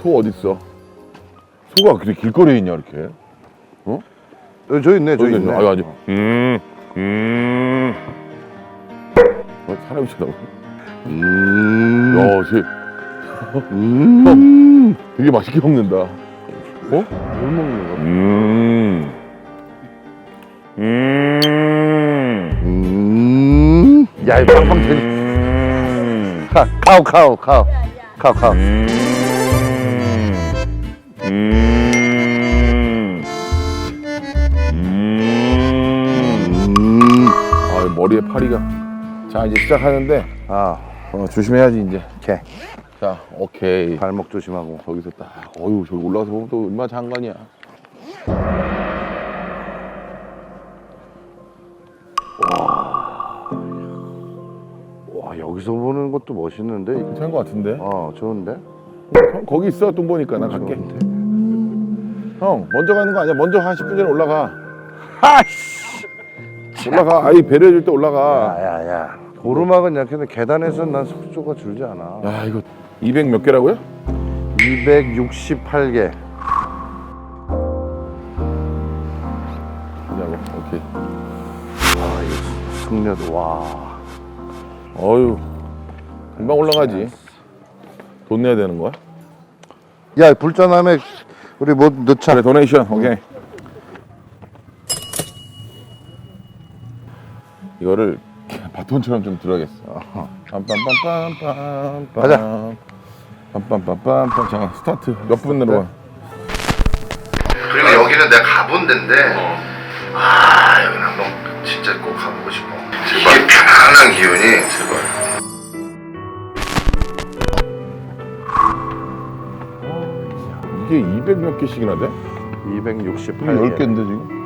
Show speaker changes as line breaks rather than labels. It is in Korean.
소 어딨어? 소가 그렇게 길거리에 있냐 이렇게?
어, 저 있네, 저
저기
있네.
아유 아주 음, 음. 어, 사람이 쳐다보.
음.
야, 쟤
음.
되게 맛있게 먹는다. 어?
뭘 먹는 거야?
음. 음.
음. 야, 이 빵빵 터지.
음.
카, 카우, 카우, 카우. 카우, 카우.
음. 음. 음.
음.
아, 머리에 파리가. 자, 이제 시작하는데
아,
어, 조심해야지 이제.
오케이.
자, 오케이.
발목 조심하고.
저기서 딱, 어유 저기 올라가서 보면 또 얼마나 장관이야.
와, 여기서 보는 것도 멋있는데?
괜찮은 것 같은데?
어, 좋은데?
형, 거기 있어, 똥 보니까. 나 갈게.
좋은데?
형, 먼저 가는 거 아니야? 먼저 한 10분 전에 올라가.
아씨!
올라가. 아이, 배려해줄 때 올라가.
야, 야, 야. 오르막은 약했는데 계단에서 난 속도가 줄지 않아.
야, 이거 200 몇 개라고요?
268개.
그냐고. 오케이.
아, 이 승려도, 와.
어유 금방 올라가지. 돈 내야 되는 거야?
야, 불전함에 우리 뭐 넣자.
그래, 도네이션. 오케이. 이거를 바톤처럼 좀 들어야겠어.
가자.
빰빰빰빰빰. 자, 스타트. 몇 분 내려와?
그리고 여기는 내가 가본 데인데 아 여기는 한번 진짜 꼭 가보고 싶어 이게 편안한 기운이
이게 200 몇 개씩이나 돼?
268개.
이게 10개인데 지금?